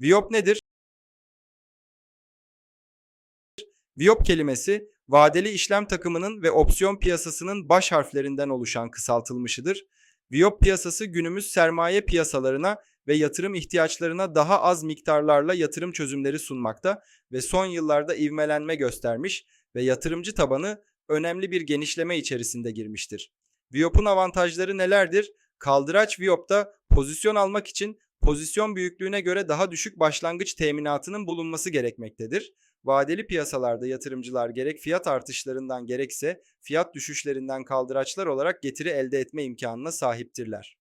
Viyop nedir? Viyop kelimesi vadeli işlem takımının ve opsiyon piyasasının baş harflerinden oluşan kısaltılmışıdır. Viyop piyasası günümüz sermaye piyasalarına ve yatırım ihtiyaçlarına daha az miktarlarla yatırım çözümleri sunmakta ve son yıllarda ivmelenme göstermiş ve yatırımcı tabanı önemli bir genişleme içerisinde girmiştir. Viyop'un avantajları nelerdir? Kaldıraç Viyop'ta pozisyon almak için pozisyon büyüklüğüne göre daha düşük başlangıç teminatının bulunması gerekmektedir. Vadeli piyasalarda yatırımcılar gerek fiyat artışlarından gerekse fiyat düşüşlerinden kaldıraçlar olarak getiri elde etme imkanına sahiptirler.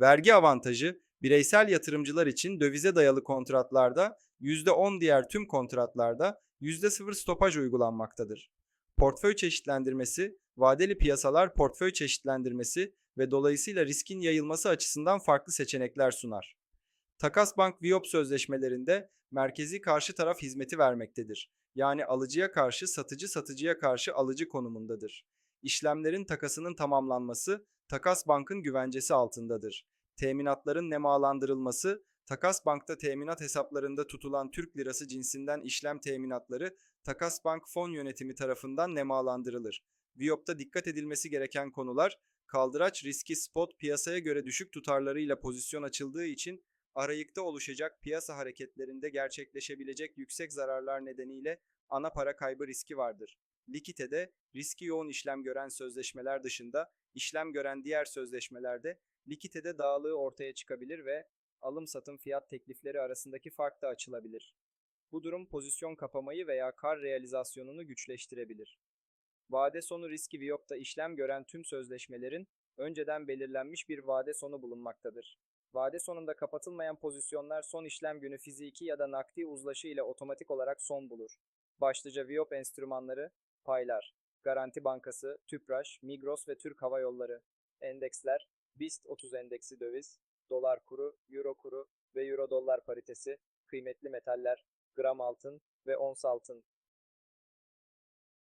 Vergi avantajı bireysel yatırımcılar için dövize dayalı kontratlarda %10 diğer tüm kontratlarda %0 stopaj uygulanmaktadır. Portföy çeşitlendirmesi, vadeli piyasalar portföy çeşitlendirmesi ve dolayısıyla riskin yayılması açısından farklı seçenekler sunar. Takas Bank Viyop sözleşmelerinde merkezi karşı taraf hizmeti vermektedir. Yani alıcıya karşı satıcı satıcıya karşı alıcı konumundadır. İşlemlerin takasının tamamlanması Takas Bank'ın güvencesi altındadır. Teminatların nemalandırılması Takas Bank'ta teminat hesaplarında tutulan Türk lirası cinsinden işlem teminatları Takas Bank Fon Yönetimi tarafından nemalandırılır. Viyop'ta dikkat edilmesi gereken konular kaldıraç riski spot piyasaya göre düşük tutarlarıyla pozisyon açıldığı için arayıkta oluşacak piyasa hareketlerinde gerçekleşebilecek yüksek zararlar nedeniyle ana para kaybı riski vardır. Likitede riski yoğun işlem gören sözleşmeler dışında işlem gören diğer sözleşmelerde likitede dağılığı ortaya çıkabilir ve alım satım fiyat teklifleri arasındaki fark da açılabilir. Bu durum pozisyon kapamayı veya kar realizasyonunu güçleştirebilir. Vade sonu riski Viyop'ta işlem gören tüm sözleşmelerin önceden belirlenmiş bir vade sonu bulunmaktadır. Vade sonunda kapatılmayan pozisyonlar son işlem günü fiziki ya da nakdi uzlaşı ile otomatik olarak son bulur. Başlıca Viyop enstrümanları, paylar, Garanti Bankası, Tüpraş, Migros ve Türk Hava Yolları, endeksler, BIST 30 endeksi döviz, dolar kuru, euro kuru ve euro dolar paritesi, kıymetli metaller, gram altın ve ons altın,